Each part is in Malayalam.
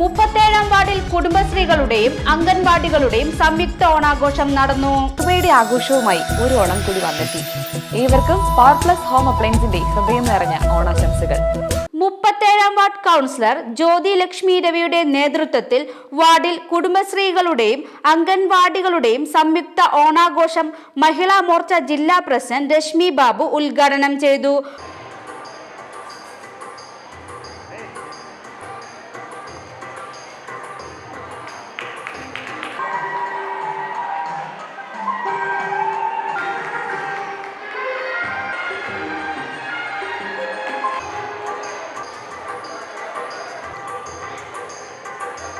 മുപ്പത്തേഴാം വാർഡിൽ കുടുംബശ്രീകളുടെയും അംഗൻവാടികളുടെയും സംയുക്ത ഓണാഘോഷം നടന്നു. പുതുമയുടെ ആഘോഷവുമായി ഒരു ഓണം കൂടി വന്നെത്തി. ഏവർക്കും പവർ പ്ലസ് ഹോം അപ്ലയൻസിന്റെ ഹൃദയം നിറഞ്ഞ ഓണാശംസകൾ. മുപ്പത്തേഴാം വാർഡ് കൗൺസിലർ ജ്യോതി ലക്ഷ്മി രവിയുടെ നേതൃത്വത്തിൽ വാർഡിൽ കുടുംബശ്രീകളുടെയും അംഗൻവാടികളുടെയും സംയുക്ത ഓണാഘോഷം മഹിളാ മോർച്ച ജില്ലാ പ്രസിഡന്റ് രശ്മി ബാബു ഉദ്ഘാടനം ചെയ്തു.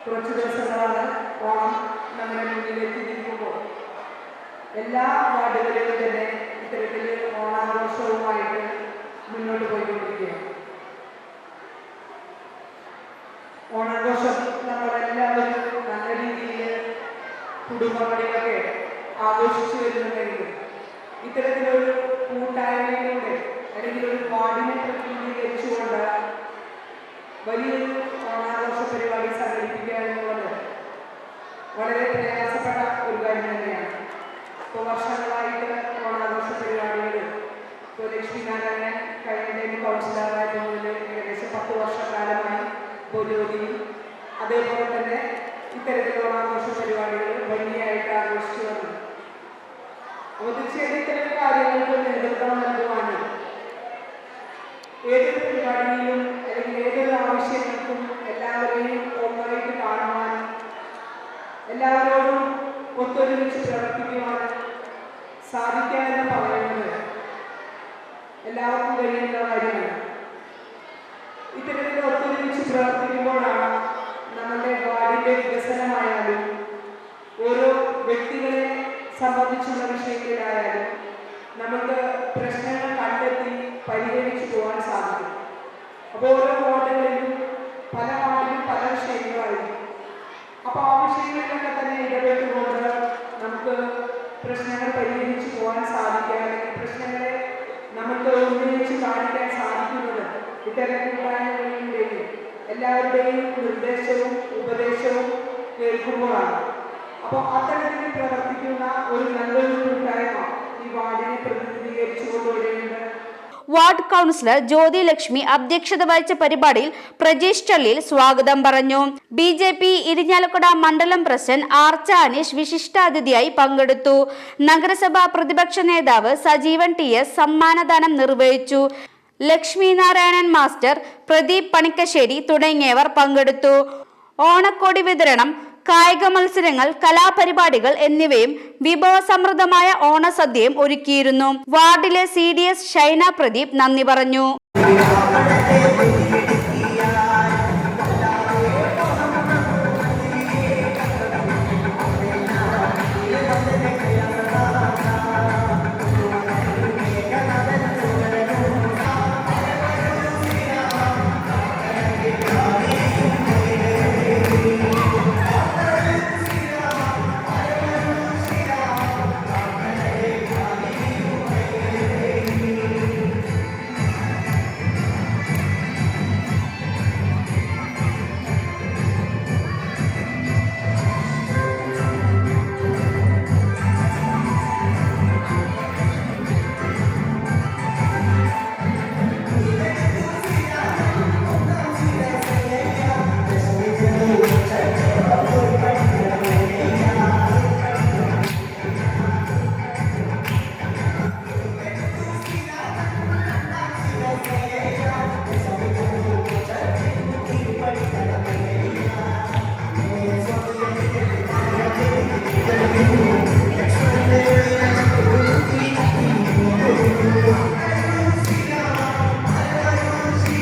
കുറച്ച് ദിവസങ്ങളാണ് ഓണം നമ്മുടെ മുന്നിൽ എത്തിയിരിക്കുമ്പോൾ എല്ലാ വാർഡുകളിലും തന്നെ ഇത്തരത്തിൽ ഓണാഘോഷവുമായിട്ട് മുന്നോട്ട് പോയിക്കൊണ്ടിരിക്കുകയാണ്. ഓണാഘോഷം നമ്മളെല്ലാവരും നല്ല രീതിയിൽ കുടുംബങ്ങളിലൊക്കെ ആഘോഷിച്ചു വരുന്നുണ്ടെങ്കിലും ഇത്തരത്തിലൊരു കൂട്ടായ്മയിലൂടെ അല്ലെങ്കിൽ ഒരു വാർഡിനെ പ്രതിനിധീകരിച്ചുകൊണ്ട് വലിയൊരു വളരെ പ്രയാസപ്പെട്ട ഒരു കാര്യം തന്നെയാണ്. ഇപ്പോൾ വർഷങ്ങളായിട്ട് ഓണാഘോഷ പരിപാടികൾ ഇപ്പോൾ ലക്ഷ്മി നാരായണൻ കഴിഞ്ഞ ടൈം കൗൺസിലറായിട്ട് മുതൽ ഏകദേശം പത്ത് വർഷക്കാലമായി പൊരുവതിയും അതേപോലെ തന്നെ ഇത്തരത്തിലുള്ള ഓണാഘോഷ പരിപാടികൾ ഭംഗിയായിട്ട് ആഘോഷിച്ചു വന്നു. അപ്പോൾ തീർച്ചയായിട്ടും ഇത്തരം കാര്യങ്ങൾക്ക് നേതൃത്വം നൽകുവാനും ഏതൊരു എല്ലാവർക്കും കഴിയുന്ന കാര്യമാണ്. ഇത്തരത്തിൽ ഒത്തൊരുമിച്ച് പ്രവർത്തിക്കുമ്പോഴാണ് നമ്മുടെ വാർഡിന്റെ വികസനമായാലും ഓരോ വ്യക്തികളെ സംബന്ധിച്ചുള്ള വിഷയത്തിലായാലും നമുക്ക് ഇത്തരം കൂട്ടായ്മകളിലൂടെയും എല്ലാവരുടെയും നിർദ്ദേശവും ഉപദേശവും കേൾക്കുമ്പോഴാണ് അപ്പോൾ അത്തരത്തിൽ പ്രവർത്തിക്കുന്ന ഒരു നല്ലൊരു കൂട്ടായ്മ ഈ വാർഡിനെ പ്രതിനിധീകരിച്ചുകൊണ്ടുവരുന്നുണ്ട്. വാർഡ് കൗൺസിലർ ജ്യോതി ലക്ഷ്മി അധ്യക്ഷത വഹിച്ച പരിപാടിയിൽ പ്രജേഷ് ചള്ളിൽ സ്വാഗതം പറഞ്ഞു. ബി ജെ പി ഇരിഞ്ഞാലക്കുട മണ്ഡലം പ്രസിഡന്റ് ആർച്ച അനീഷ് വിശിഷ്ടാതിഥിയായി പങ്കെടുത്തു. നഗരസഭാ പ്രതിപക്ഷ നേതാവ് സജീവൻ ടി എസ് സമ്മാനദാനം നിർവഹിച്ചു. ലക്ഷ്മി നാരായണൻ മാസ്റ്റർ പ്രദീപ് പണിക്കശ്ശേരി തുടങ്ങിയവർ പങ്കെടുത്തു. ഓണക്കോടി വിതരണം കായിക മത്സരങ്ങൾ കലാപരിപാടികൾ എന്നിവയും വിഭവസമൃദ്ധമായ ഓണസദ്യയും ഒരുക്കിയിരുന്നു. വാർഡിലെ C D S Shaina Pradeep നന്ദി പറഞ്ഞു ും.